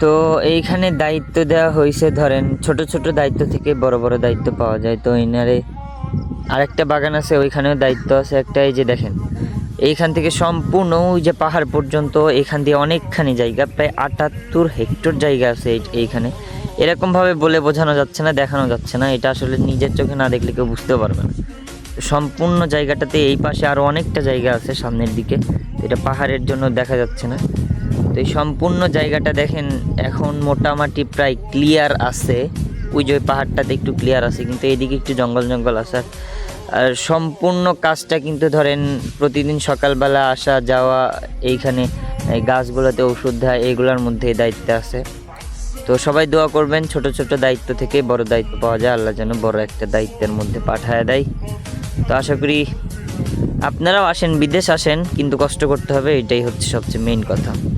তো এইখানে দায়িত্ব দেওয়া হয়েছে, ধরেন ছোট ছোট দায়িত্ব থেকে বড় বড় দায়িত্ব পাওয়া যায়। তো ইনারে আরেকটা বাগান আছে, ওইখানেও দায়িত্ব আছে একটা, এই যে দেখেন। এইখান থেকে সম্পূর্ণ ওই যে পাহাড় পর্যন্ত, এখান দিয়ে অনেকখানি জায়গা, প্রায় আটাত্তর হেক্টর জায়গা আছে এই- এইখানে। এরকমভাবে বলে বোঝানো যাচ্ছে না, দেখানো যাচ্ছে না, এটা আসলে নিজের চোখে না দেখলে কেউ বুঝতেও পারবে না। সম্পূর্ণ জায়গাটাতে এই পাশে আরও অনেকটা জায়গা আছে সামনের দিকে, এটা পাহাড়ের জন্য দেখা যাচ্ছে না। এই সম্পূর্ণ জায়গাটা দেখেন, এখন মোটামুটি প্রায় ক্লিয়ার আছে। ওই যে পাহাড়টাতে একটু ক্লিয়ার আছে, কিন্তু এইদিকে একটু জঙ্গল জঙ্গল আছে। আর- সম্পূর্ণ কাজটা কিন্তু ধরেন, প্রতিদিন সকালবেলা আসা যাওয়া, এইখানে গাছগুলোতে ওষুধ দেওয়া এইগুলোর মধ্যে দায়িত্ব আছে। তো সবাই দোয়া করবেন, ছোট ছোট দায়িত্ব থেকে বড় দায়িত্ব পাওয়া যায়, আল্লাহ যেন বড় একটা দায়িত্বের মধ্যে পাঠায় দেয়। তো আশা করি আপনারাও আসেন, বিদেশ আসেন, কিন্তু কষ্ট করতে হবে, এটাই হচ্ছে সবচেয়ে মেইন কথা।